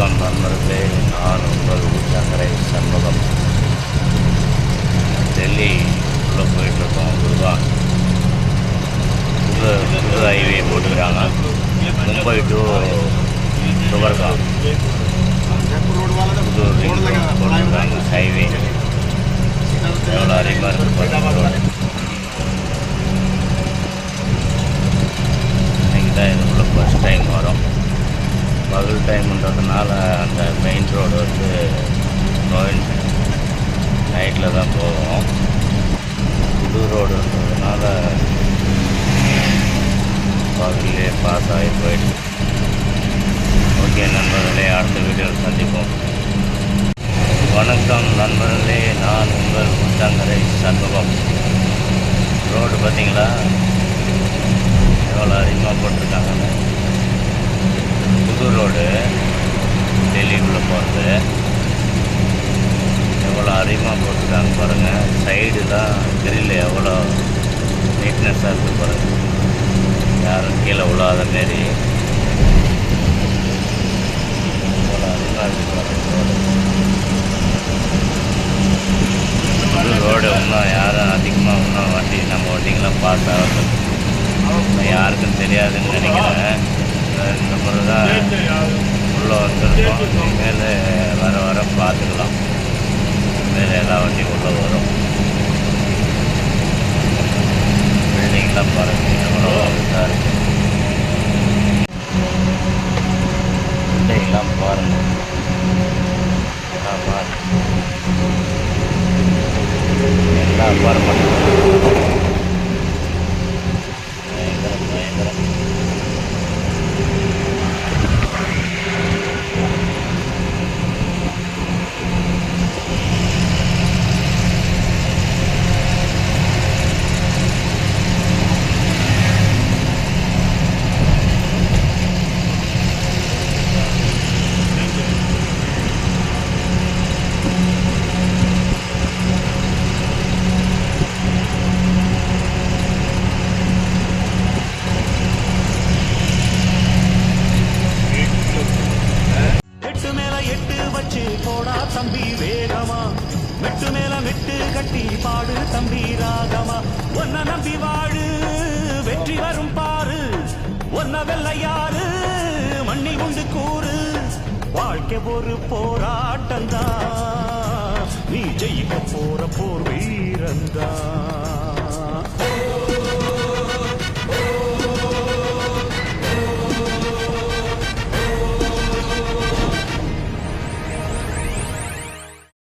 வணக்கம் நண்பர்களே நான் உங்கள் சங்கரை சண்முகம். டெல்லி உள்ளே போயிட்டுருக்கோம் குருவா. புது புது ஹைவே போட்டுக்கிறாங்க. மும்பை டு சுகர்காம் புது போட்டுக்கிறாங்க ஹைவே. எவ்வளோ அதிகமாக இருக்குது பாருங்க இன்னைக்கு தான் இது உள்ள ஃபஸ்ட் டைம் வரும். பகல் டைம்ன்றதுனால அந்த மெயின் ரோடு வந்து நோயின் நைட்டில் தான் போவோம். புது ரோடுன்றதுனால பகல்லே பாஸ் ஆகி போயிடுச்சு. ஓகே நண்பர்களே அடுத்த வீடியோவில் சந்திப்போம். வணக்கம் நண்பர்களே நான் உங்கள் முத்தங்கரை சண்முகம். ரோடு பார்த்தீங்களா? எவ்வளோ அதிகமாக போட்டிருக்காங்க. புது ரோடு டெல்லிக்குள்ளே போகிறது. எவ்வளோ அதிகமாக போட்டுருக்காங்க பாருங்கள் சைடுலாம் கிரில் எவ்வளோ நீட்னஸாக இருக்குது பாருங்கள் யாரும் கீழே விழாத மாரி. எவ்வளோ அதிகமாக இருக்குது பாருங்கள் ரோடு. ரோடு இன்னும் யாரும் அதிகமாக இன்னும் வண்டி நம்ம வண்டிங்கெலாம் பாஸ் யாருக்கும் தெரியாதுன்னு நினைக்கிறேன். இந்த உள்ளே வச்சுருக்கோம் இனிமேல் வர வர பார்த்துக்கலாம் இனிமேல் எல்லா வண்டியும் உள்ளே வரும் பில்டிங்லாம் பாருங்கள் எவ்வளோ இதாக இருக்குது பில்டிங்லாம் பாருங்கள் எல்லாம் பாருங்கள் மெட்டு மேல மெட்டு கட்டி பாடு தம்பி ராகமா. ஒன்ன நம்பி வாழு வெற்றி வரும் பாரு. ஒன்ன வெள்ளையாறு மண்ணில் உண்டு கூறு. வாழ்க்கை ஒரு போராட்டம்தான். நீ ஜெயிக்க போற போர் வீரந்தான்